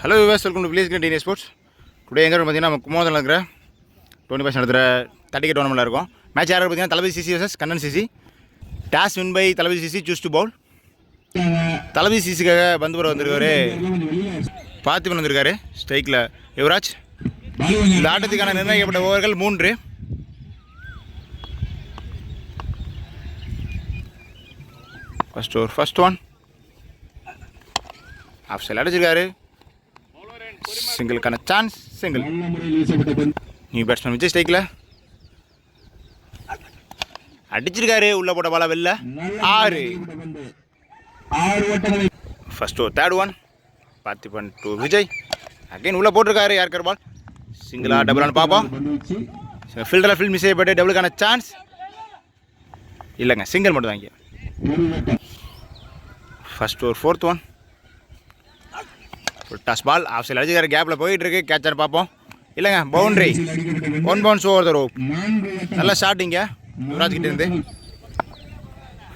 Hello Vivas welcome to village green sports today எங்கே பார்த்தீங்கன்னா நம்ம குமோதனில் இருக்கிற டுவெண்ட்டி பர்சன்ட் நடத்துகிற தேர்ட்டி டோர்னமெண்ட்டில் இருக்கும். மேட்ச் யார் பார்த்தீங்கன்னா Thalapathy CC versus Kannan CC. Toss win by Thalapathy CC choose to bowl Thalapathy சிசிக்காக பந்துபுரம் வந்திருக்காரு. பார்த்திபன் வந்திருக்காரு ஸ்ட்ரைக்கில் யுவராஜ் இந்த ஆட்டத்துக்கான நிர்ணயிக்கப்பட்ட ஓவர்கள் மூன்று. First over first one off side அடிச்சிருக்காரு. சிங்கிளுக்கான chance single new batsman Vijay ஸ்டைக்கில். அடிச்சிருக்காரு உள்ள போட்ட பாலா வெளில. ஆறு. First over third one Parthiban to Vijay. Again உள்ளே போட்டிருக்காரு யாருக்கார் பால் சிங்கிளா டபுளானு பார்ப்போம். ஃபில்டரில் ஃபில் மிஸ் செய்யப்பட்டு டபுளுக்கான சான்ஸ் இல்லைங்க சிங்கிள் மட்டும் தான் இங்கே. First over fourth one toss ball off side அடிச்சுக்கிற கேப்பில் போயிட்டு இருக்கு கேட்சர் பார்ப்போம். இல்லைங்க boundary one bounce over the rope நல்ல ஷாட்டிங்க யுவராஜ் கிட்ட இருந்து.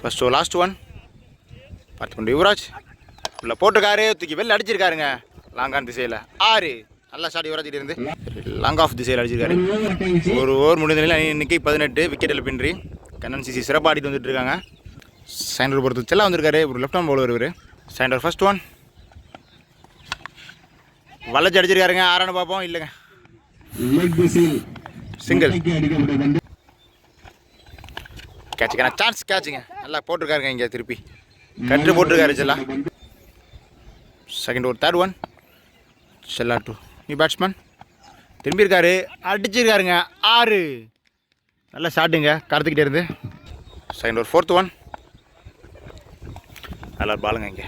ஃபஸ்ட்டு லாஸ்ட் ஒன் பார்த்து கொண்டு யுவராஜ். உள்ள போட்டிருக்காரு. தூக்கி வெளில அடிச்சிருக்காருங்க. லாங்கான் திசையில். ஆறு. நல்லா ஷாட் யுவராஜ் கிட்ட இருந்து. லாங் ஆஃப் திசையில் அடிச்சிருக்காரு. ஒரு ஓவர் முடிந்த நிலையில் இன்னைக்கு பதினெட்டு. விக்கெட் இழப்பின்றி கண்ணன் சிசி சிறப்பாக ஆடிட்டு வந்துட்டு இருக்காங்க. சைண்டர் பொறுத்து செல்லாம் வந்திருக்காரு. ஒரு லெஃப்ட் ஹேண்ட் பவுலர் இவர். சைண்டர் ஃபர்ஸ்ட் ஒன் வளைச்சு அடிச்சிருக்காருங்க ஆறானு பார்ப்போம். இல்லைங்க. சிங்கிள் கேட்சுக்கான சான்ஸ் கேட்சுங்க நல்லா போட்டிருக்காருங்க இங்கே திருப்பி. கட்டு போட்டிருக்காரு செல்லா. செகண்ட் ஒரு third one Chella to new batsman திரும்பியிருக்காரு. அடிச்சிருக்காருங்க. ஆறு. நல்லா ஷாட்டுங்க கருத்துக்கிட்டே இருந்து. செகண்ட் ஒரு ஃபோர்த் ஒன் நல்லா பாலுங்க இங்கே.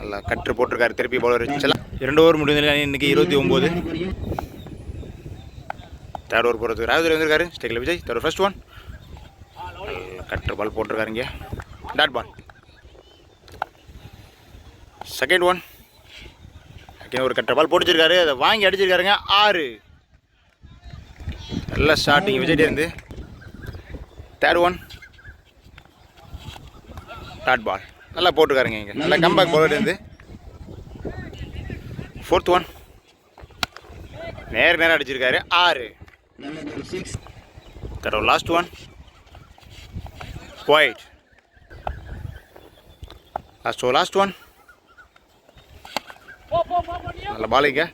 நல்லா கற்று போட்டிருக்காரு. திருப்பி பவுலர் செல்லாம் இரண்டு ஓவர் முடிந்த இன்னைக்கு இருபத்தி ஒம்பது தேர்ட் ஓவர் போகிறதுக்கு ராஜதுரை வந்திருக்காரு. ஸ்டேக்கில் Vijay. Third first one cut ball போட்டிருக்காரு இங்கே. Dot ball second one again ஒரு கட்ட பால் போட்டுச்சிருக்காரு. அதை வாங்கி அடிச்சிருக்காருங்க. ஆறு. நல்ல ஸ்டார்டிங் விஜய்டே இருந்து. தேர்ட் ஒன் டாட் பால் நல்லா போட்டிருக்காருங்க இங்கே. நல்லா கம்பேக் பவுலர் இருந்து. ஃபோர்த் ஒன் நேர் நேரம் அடிச்சிருக்காரு. ஆறு. தரவு last one wide last over last one நல்ல பாலிங்க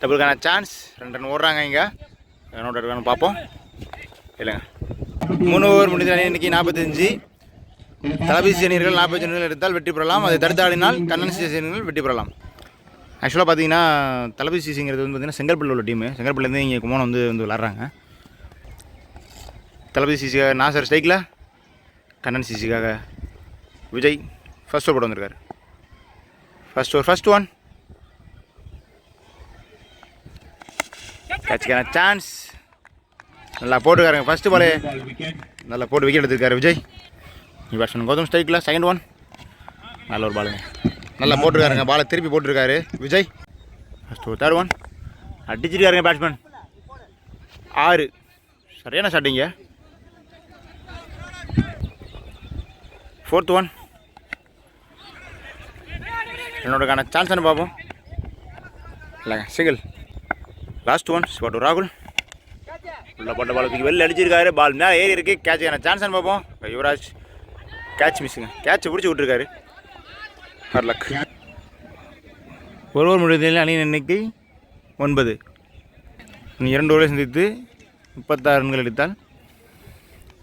டபுளுக்கான சான்ஸ் ரெண்டு ரன் ஓடுறாங்க இங்கே. என்னோட இருக்கான்னு பார்ப்போம். இல்லைங்க. மூணு ஓவர் முடிஞ்ச இன்னைக்கு நாற்பத்தஞ்சு தளபதி சீனியர்கள் நாற்பது ரன்கள் எடுத்தால் வெற்றி பெறலாம். அதை தடுத்து ஆடினால் கண்ணன் சிசி வெற்றி பெறலாம். ஆக்சுவலாக பார்த்தீங்கன்னா தளபதி சிசிங்கிறது வந்து பார்த்தீங்கன்னா செங்கல்பட்டு உள்ள டீமு. செங்கல்பட்டுலேருந்து இங்கே குமோன் வந்து வந்து விளாட்றாங்க தளபதி சிசிக்காக நாசர் ஸ்டைக்கில் கண்ணன் சிசிக்காக விஜய் ஃபர்ஸ்ட் ஓவர் போட்டு வந்திருக்காரு. ஃபர்ஸ்ட் ஓவர் ஃபர்ஸ்ட் ஒன் கேட்சுக்கான சான்ஸ் நல்லா போட்டுருக்காருங்க. ஃபஸ்ட்டு பாலே நல்லா போட்டு விக்கெட் எடுத்திருக்காரு விஜய். பேட்ஸ்மேன் கௌதம் ஸ்ட்ரைக்கில் செகண்ட் ஒன் நல்ல ஒரு பாலுங்க நல்லா போட்டிருக்காருங்க. பாலை திருப்பி போட்டிருக்காரு. விஜய். ஃபர்ஸ்ட் ஒரு தேர்ட் ஒன் அடிச்சிருக்காருங்க பேட்ஸ்மேன் ஆறு. சரியான ஷாட்டிங்க ஃபோர்த் ஒன் என்னோடக்கான சான்ஸ் பார்ப்போம். இல்லைங்க சிங்கிள் லாஸ்ட் ஒன் ஸ்பாட் ராகுல். உள்ள போட்ட பால் வெளில அடிச்சிருக்காரு. பால் மேலே ஏறி இருக்கு. கேட்சுக்கான சான்ஸ் பார்ப்போம். யுவராஜ் கேட்ச் மிஸ்ஸுங்க கேட்ச் பிடிச்சி விட்ருக்காரு ஹர்லக் ஒரு ஓவர் முடிவதில் அணியின் எண்ணிக்கை ஒன்பது. இரண்டு ஓவரை சந்தித்து முப்பத்தாறு ரன்கள் எடுத்தால்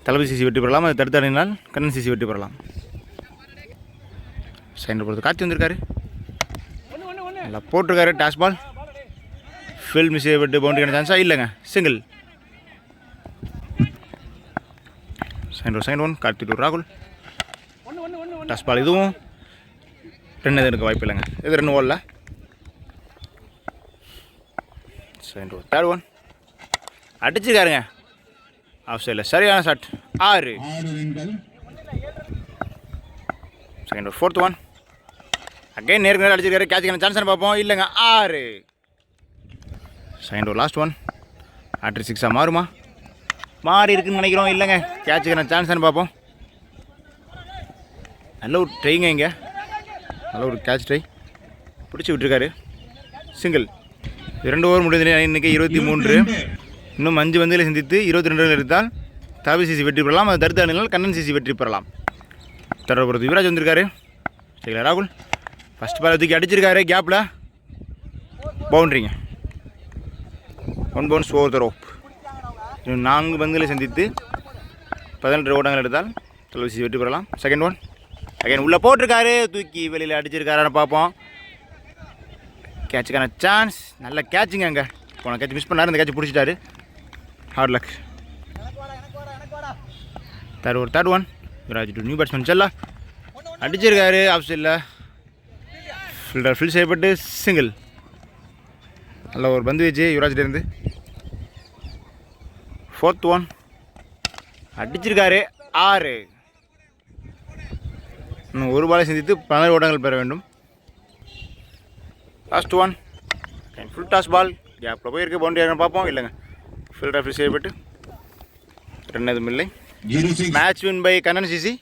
தளபதி சிசி வெற்றி பெறலாம். அதை தடுத்து அணினால் கண்ணன் சிசி வெற்றி பெறலாம். சைன் பொறுத்து காட்சி வந்திருக்காரு. நல்லா போட்டிருக்காரு. டாஸ் பால் ஃபீல்ட் மிஸ் செய்யப்பட்டு பவுண்டரி சான்ஸா இல்லைங்க. சிங்கிள் சைன் செகண்ட் செகண்ட் ஒன் கார்த்திக் ராகுல். Toss ball. இதுவும் ரெண்டு எதுவும் இருக்க வாய்ப்பு இல்லைங்க. இது ரெண்டு ஓடல. செகண்ட் ஓவர் தேர்ட் ஒன் அடிச்சிருக்காருங்க ஆஃப் சைடில் சரியான ஷாட் ஆறு. Second over fourth one again நேருக்கு நேரம் அடிச்சிருக்காரு. கேட்சுக்கான சான்ஸ் பார்ப்போம். இல்லைங்க. ஆறு. செகண்ட் ஓவர் லாஸ்ட் ஒன் ஆட்ரி சிக்ஸாக மாறுமா? மாறி இருக்குன்னு நினைக்கிறோம். இல்லைங்க. கேட்சுக்கான சான்ஸ் பார்ப்போம். நல்ல ஒரு ட்ரைங்க இங்கே. நல்ல ஒரு கேட்ச் ட்ரை பிடிச்சி விட்டுருக்காரு. சிங்கிள் இரண்டு ஓவர் முடிந்த இன்னைக்கு இருபத்தி மூன்று. இன்னும் அஞ்சு பந்துகளை சந்தித்து இருபத்தி ரெண்டு எடுத்தால் தாவி சிசி வெற்றி பெறலாம். அது தடுத்த அணிகள் கண்ணன் சிசி வெற்றி பெறலாம். தொடர்புறது யுவராஜ் வந்திருக்காரு. சரிங்களா ராகுல்? ஃபஸ்ட் பால் தூக்கி அடிச்சிருக்காரு கேப்பில் பவுண்ட்ரிங்க one bounce over the rope நான்கு பந்துகளை சந்தித்து பதினெட்டு ஓட்டங்கள் எடுத்தால் தொலைசி வெற்றி பெறலாம். செகண்ட் ஒன் அகைன் உள்ளே போட்டிருக்காரு. தூக்கி வெளியில் அடிச்சிருக்காருன்னு பார்ப்போம். கேட்சுக்கான சான்ஸ் நல்ல கேட்சுங்க அங்கே. போன கேட்ச் மிஸ் பண்ணாரு இந்த கேட்ச் பிடிச்சிட்டாரு. ஹார்ட் லக் தேர்ட் ஒரு third one Yuvraj to new batsman Chella அடிச்சிருக்காரு ஆஃப் ஃபில்டர் ஃபில் செய்யப்பட்டு சிங்கிள் நல்ல ஒரு பந்து வச்சு யுவராஜ்லேருந்து ஃபோர்த் ஒன் அடிச்சிருக்காரு ஆறு. ஒரு பாலை சந்தித்து பதினாறு ஓட்டங்கள் பெற வேண்டும். Last one full toss ball கேப்பில் போயிருக்கு பவுண்டரி பார்ப்போம். இல்லைங்க. ஃபீல்டர் ஃபில் செய்யப்பட்டு. ரன் எதுவும் இல்லை. Match win by Kannan CC